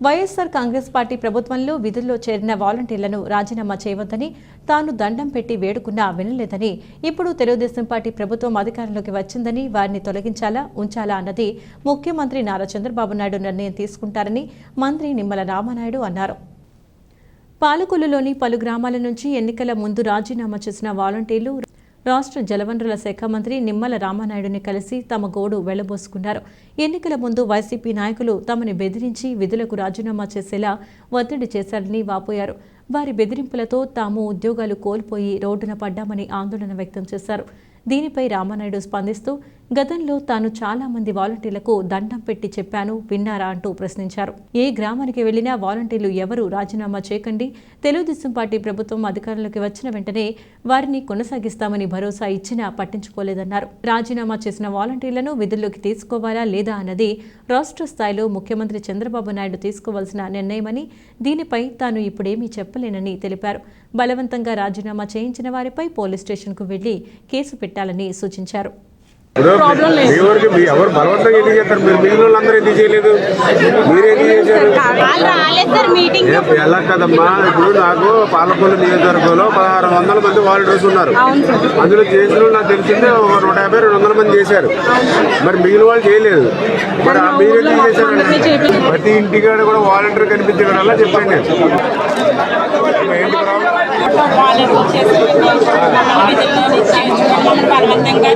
YSR Congress party ప్రభుత్వంలో విధుల్లో చేరిన వాలంటీర్లను రాజీనామా చేయవద్దని తాను దండం పెట్టి వేడుకున్నా వినలేదని ఇప్పుడు తెలుగుదేశం పార్టీ ప్రభుత్వం అధికారంలోకి వచ్చిందని వారిని తొలగించాలా ఉంచాలా అన్నది ముఖ్యమంత్రి నారా చంద్రబాబు నాయుడు నిర్ణయం తీసుకుంటారని మంత్రి నిమ్మల రామానాయుడు అన్నారు. పాలకొల్లులోని పలు గ్రామాల నుంచి ఎన్నికల ముందు రాజీనామా చేసిన వాలంటీర్లు రాష్ట్ర జలవనరుల శాఖ మంత్రి నిమ్మల రామానాయుడుని కలిసి తమ గోడు వెళ్ళబోసుకున్నారు. ఎన్నికల ముందు వైసీపీ నాయకులు తమని బెదిరించి విధులకు రాజీనామా చేసేలా ఒత్తిడి చేశారని వాపోయారు. వారి బెదిరింపులతో తాము ఉద్యోగాలు కోల్పోయి రోడ్డున పడ్డామని ఆందోళన వ్యక్తం చేశారు. దీనిపై రామానాయుడు స్పందిస్తూ గతంలో తాను చాలా మంది వాలంటీర్లకు దండం పెట్టి చెప్పాను విన్నారా? అంటూ ప్రశ్నించారు. ఏ గ్రామానికి వెళ్ళినా వాలంటీర్లు ఎవరు రాజీనామా చేయకండి. తెలుగుదేశం పార్టీ ప్రభుత్వం అధికారంలోకి వచ్చిన వెంటనే వారిని కొనసాగిస్తామని భరోసా ఇచ్చినా పట్టించుకోలేదన్నారు. రాజీనామా చేసిన వాలంటీర్లను విధుల్లోకి తీసుకోవాలా లేదా అన్నది రాష్ట్ర స్థాయిలో ముఖ్యమంత్రి చంద్రబాబు నాయుడు తీసుకోవాల్సిన నిర్ణయమని దీనిపై తాను ఇప్పుడేమీ చెప్పలేనని తెలిపారు. బలవంతంగా రాజీనామా చేయించిన వారిపై పోలీస్ స్టేషన్కు వెళ్ళి కేసు పెట్టారు. పెట్టాలని సూచించారు. ఎవరు ఎందుకు చేస్తారు? మీరు మిగిలిన వాళ్ళందరూ ఎందుకు చేయలేదు? మీరు చేశారు? ఎలా కదమ్మా? ఇప్పుడు నాకు పాలకొల్లు నియోజకవర్గంలో పదహారు వందల మంది వాలంటీర్స్ ఉన్నారు. అందులో చేసిన నాకు తెలిసిందే ఒక నూట యాభై రెండు వందల మంది చేశారు. మరి మిగిలిన వాళ్ళు చేయలేదు. మరి ఆ మీరు చేశారు ప్రతి ఇంటికాడ కూడా వాలంటీర్ కనిపించగలరా చెప్పండి. నేను ఏంటి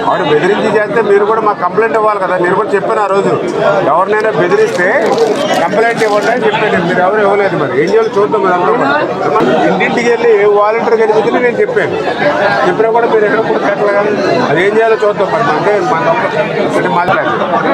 వాడు ఆవిడ బెదిరించి చేస్తే మీరు కూడా మాకు కంప్లైంట్ ఇవ్వాలి కదా. మీరు కూడా చెప్పాను ఆ రోజు. ఎవరినైనా బెదిరిస్తే కంప్లైంట్ ఇవ్వండి అని చెప్పాను. మీరు ఎవరు ఇవ్వలేదు మరి. ఏం చేయాలి చూద్దాం మరి అందరం ఇంటింటికి వెళ్ళి ఏ వాలంటీర్ కనిపించింది నేను చెప్పాను. చెప్పినా కూడా మీరు ఎక్కడ కూడా కట్టలేదు అది ఏం చేయాలో చూద్దాం మరి. అంటే మన అంటే మాట్లాడాలి